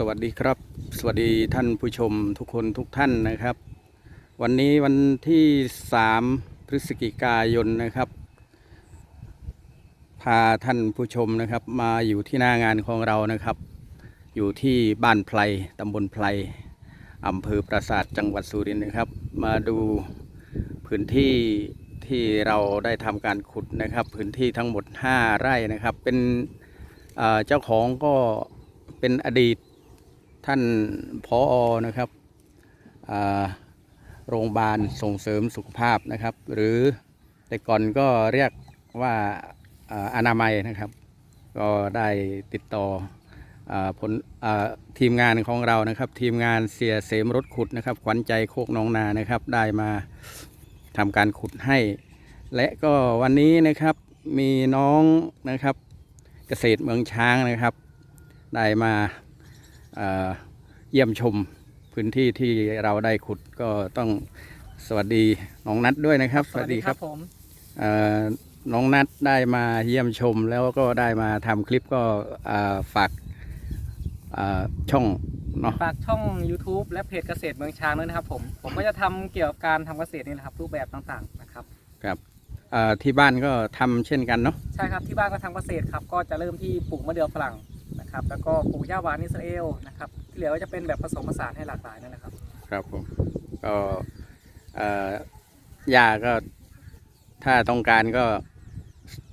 สวัสดีครับ สวัสดีท่านผู้ชมทุกคนทุกท่านนะครับ วันนี้วันที่ 3 พฤศจิกายนนะครับ พาท่านผู้ชมนะครับ มาอยู่ที่หน้างานของเรานะครับ อยู่ที่บ้านไพรตำบลไพรอำเภอปราสาทจังหวัดสุรินทร์นะครับ มาดูพื้นที่ที่เราได้ทำการขุดนะครับ พื้นที่ทั้งหมด 5 ไร่นะครับ เป็นเอ่อเจ้าของก็เป็นอดีต ท่านพออนะครับโรงพยาบาลส่งเสริมสุขภาพนะครับ หรือแต่ก่อนก็เรียกว่าอนามัยนะครับ ก็ได้ติดต่ออผลอทีมงานของเรานะครับ ทีมงานเสียเสมรถขุดนะครับขวัญใจโคกน้องนานะครับ ได้มาทำการขุดให้ และก็วันนี้นะครับมีน้องนะครับ เกษตรเมืองช้างนะครับ ได้มา เอ่อเยี่ยมชมพื้นที่ที่เราได้ขุดก็ต้องสวัสดีน้องนัดด้วยนะครับ สวัสดีครับผมเอ่อน้องนัดได้มาเยี่ยมชมแล้วก็ได้มาทำคลิปก็เอ่อฝากเอ่อช่องเนาะฝากช่อง YouTube และเพจเกษตรเมืองช้างด้วยนะครับผมผมก็จะทำเกี่ยวกับการทำเกษตรนี่แหละครับ รูปแบบต่างๆนะครับครับเอ่อที่บ้านก็ทำเช่นกันเนาะใช่ครับที่บ้านก็ทำเกษตรครับก็จะเริ่มที่ปลูกมะเดื่อฝรั่ง นะครับ แล้วก็ปลูกหญ้าหวานอิสราเอลนะครับ ที่เหลือก็จะเป็นแบบผสมผสานให้หลากหลายนั่นแหละครับ ครับผมก็เอ่อยาก็ถ้าต้องการก็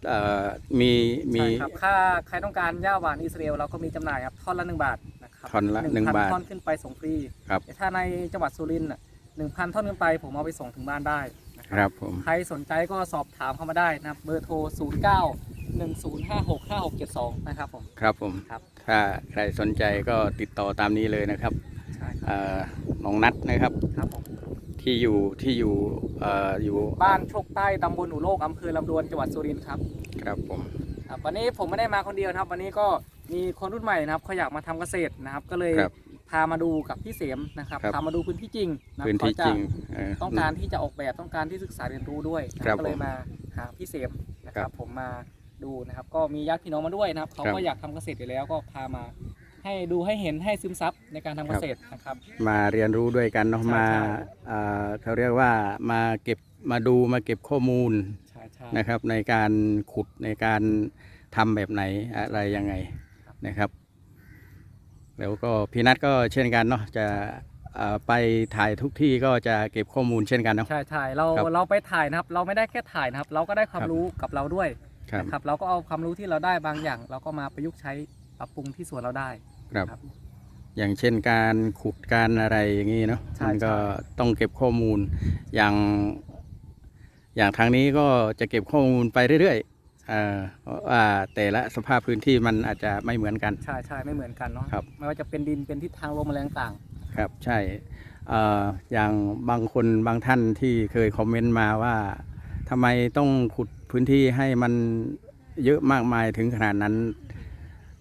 เอ่อมีมี ใช่ครับค่าใครต้องการหญ้าหวานอิสราเอลเราก็มีจำหน่ายครับท่อนละหนึ่งบาทนะครับท่อนละหนึ่งพับาทท่อนขึ้นไปส่งฟรีครับ แต่ถ้าในจังหวัดสุรินทร์หนึ่งพันท่อนขึ้นไปผมเอาไปส่งถึงบ้านได้นะคครับรับผม ใครสนใจก็สอบถามเข้ามาได้นะครับ เบอร์โทร 0 9 1 0 5 6 5 6 7 2นะครับผม ครับผมครับ ถ้าใครสนใจก็ติดต่อตามนี้เลยนะครับใช่ครับเอ่อน้องนัดนะครับ ครับผม ที่อยู่ที่อยู่เอ่ออยู่บ้านโชคใต้ตำบลอุโลกอำเภอลำดวนจังหวัดสุรินทร์ครับ ครับผม ครับวันนี้ผมไม่ได้มาคนเดียวนะครับ วันนี้ก็มีคนรุ่นใหม่นะครับเขาอยากมาทำเกษตรนะครับ ก็เลยครับพามาดูกับพี่เสมนะครับครับ พามาดูพื้นที่จริงนะพื้นที่เขาะจริงเต้องการที่จะออกแบบต้องการที่ศึกษาเรียนรู้ด้วยนะครับก็เลยผมมาหาพี่เสมนะคครัรับบผมมา ดูนะครับ ก็มีญาติพี่น้องมาด้วยนะครับเขาครับก็อยากทำเกษตรอยู่แล้วก็พามา ให้ดูให้เห็นให้ซึมซับในการทำคเกรับษตรนะครับ มาเรียนรู้ด้วยกันเนาะใช่มาใช่เอ่อเขาเรียกว่ามาเก็บมาดูมาเก็บข้อมูลใช่ใช่นะครับ ในการขุดในการทำแบบไหนอะไรยังไงครับนะครับ แล้วก็พี่นัทก็เช่นกันเนาะจะเอ่อไปถ่ายทุกที่ก็จะเก็บข้อมูลเช่นกันเนาะใช่ใช่เราครับเราไปถ่ายนะครับ เราไม่ได้แค่ถ่ายนะครับ เราก็ได้ความครับรู้กับเราด้วย ครับ นะครับเราก็เอาความรู้ที่เราได้บางอย่าง เราก็มาประยุกต์ใช้ปรับปรุงที่สวนเราได้ ครับ ครับอย่างเช่นการขุดการอะไรอย่างนี้เนาะใช่ มันก็ใช่ต้องเก็บข้อมูล อย่าง อย่างทางนี้ก็จะเก็บข้อมูลไปเรื่อยๆเอ่อเพราะว่าแต่ละสภาพพื้นที่มันอาจจะไม่เหมือนกัน ใช่ใช่ไม่เหมือนกันเนาะครับ ไม่ว่าจะเป็นดินเป็นทิศทางลมแรงต่างครับใช่เอ่ออย่างบางคนบางท่านที่เคยคอมเมนต์มาว่าทำไมต้องขุด พื้นที่ให้มันเยอะมากมายถึงขนาดนั้น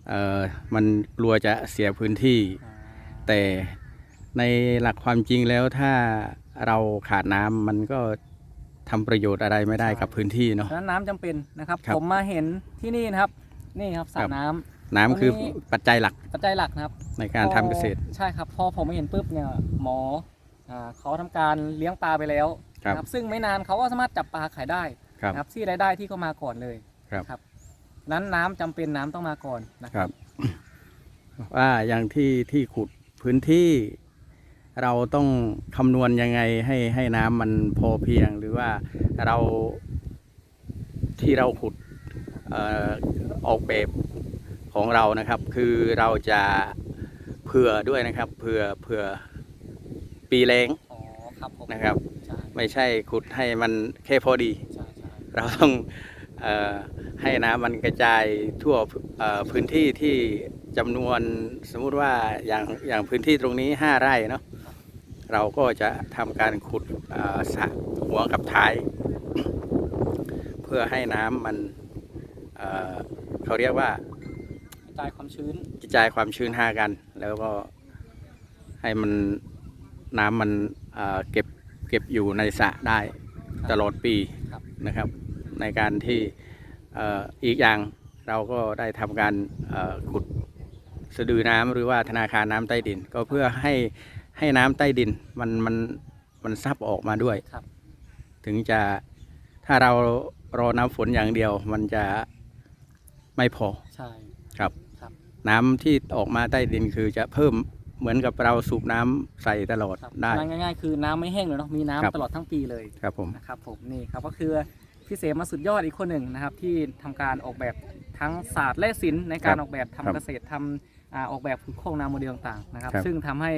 เอ่อมันกลัวจะเสียพื้นที่ แต่ในหลักความจริงแล้วถ้าเราขาดน้ำมันก็ทำประโยชน์อะไรไม่ได้กับพื้นที่เนาะ ฉะนั้นน้ำจำเป็นนะครับ ครับ ผมมาเห็นที่นี่นะครับ นี่ครับสระครับน้ำ น้ำคือตรงนี้ ปัจจัยหลักปัจจัยหลักนะครับในการทำเกษตร พอใช่ครับ พอผมมาเห็นปุ๊บเนี่ยหมออ่าเขาทำการเลี้ยงปลาไปแล้วครับ นะซึ่งไม่นานเขาก็สามารถจับปลาขายได้ ครับนะครับที่รายได้ที่ก็มาก่อนเลยครับครับ นั้นน้ำจำเป็นน้ำต้องมาก่อนนะคครัรับ บ ว่าอย่างที่ที่ขุดพื้นที่ เราต้องคำนวณยังไงให้ให้น้ำมันพอเพียง หรือว่าเราที่เราขุดเอ่อออกแบบของเรานะครับ คือเราจะเผื่อด้วยนะครับ เผื่อเผื่อปีแรงอ๋อครับผมนะครับ ใช่ไม่ใช่ขุดให้มันแค่พอดีใช่ใช่ เราต้องเออให้น้ำมันกระจายทั่วเอ่อพื้นที่ที่จำนวนสมมุติว่าอย่างอย่างพื้นที่ตรงนี้ 5 ไร่เนาะเราก็จะทำการขุดเอ่อสระหัวกับท้าย เพื่อให้น้ำมันเอ่อเขาเรียกว่ากระจายความชื้นกระจายความชื้นหากัน แล้วก็ให้มันน้ำมันเอ่อเก็บเก็บอยู่ในสระได้ครับตลอดปีครับ นะครับ ในการที่เอ่ออีกอย่างเราก็ได้ทำการเอ่อขุดสะดือน้ำหรือว่าธนาคารน้ำใต้ดิน ก็เพื่อให้ให้น้ำใต้ดินมันมันมันซับออกมาด้วยครับถึงจะถ้าเรารอน้ำฝนอย่างเดียว มันจะไม่พอใช่ครับครับน้ำที่ออกมาใต้ดินคือจะเพิ่ม เหมือนกับเราสูบน้ำใส่ตลอดครับได้ ง่ายๆ คือน้ำไม่แห้งเลยเนาะมีน้ำครับ ตลอดทั้งปีเลยครับผม นะครับผมนี่ครับก็คือพี่เสมาสุดยอดอีกคนหนึ่งนะครับที่ทำการออกแบบทั้งศาสตร์และศิลป์ในการออกแบบทำเกษตรทำอ่าออกแบบขุดโค้งนาโมเดลต่างๆนะครับซึ่งทำให้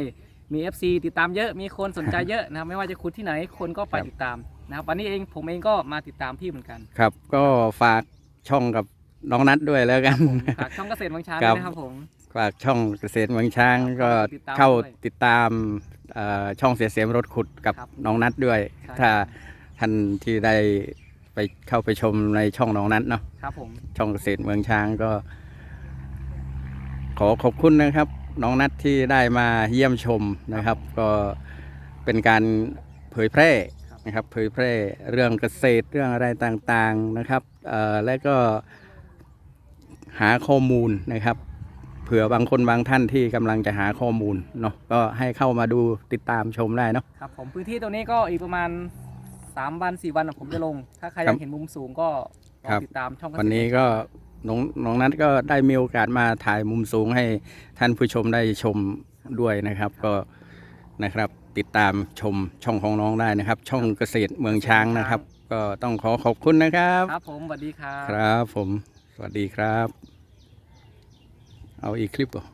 มี FC ติดตามเยอะมีคนสนใจเยอะนะครับไม่ว่าจะขุดที่ไหนคนก็ไปติดตามนะครับวันนี้เองผมเองก็มาติดตามพี่เหมือนกันครับ ก็ฝากช่องกับน้องนัดด้วยแล้วกันฝากช่องเกษตรบางช้างครัด้บวยนะครับผม ฝากช่องเกษตรเมืองช้างก็ติดตามเข้าด้วยติดตามเอ่อช่องเสียเสียมรถขุดกับครับน้องนัดด้วยใช่ถ้าท่านที่ได้ไปเข้าไปชมในช่องน้องนัดเนาะครับผมช่องเกษตรเมืองช้างก็ ขอขอบคุณนะครับ น้องนัดที่ได้มาเยี่ยมชมนะครับ ก็เป็นการเผยแพร่นะครับเผยแพร่เรื่องเกษตรเรื่องอะไรต่างๆนะครับเอ่อและก็หาข้อมูลนะครับ เผื่อบางคนบางท่านที่กำลังจะหาข้อมูลเนาะก็ให้เข้ามาดูติดตามชมได้เนาะครับผมพื้นที่ตรงนี้ก็อีกประมาณ3วัน4วันผมจะลง ถ้าใครอครัยาบกเห็นมุมสูงก็ลอครังบติดตามช่องเกษตรวันนี้ก็น้องน้องนัทก็ได้มีโอกาสมาถ่ายมุมสูงให้ท่านผู้ชมได้ชมด้วยนะครับ ก็นะครับติดตามชมช่องของน้องได้นะครับ ช่องเกษตรเมืองช้างนะครับ ก็ต้องขอขอบคุณนะครับ ครับผมสวัสดีครับ ครับผมสวัสดีครับ เอาอีกคลิปก่อน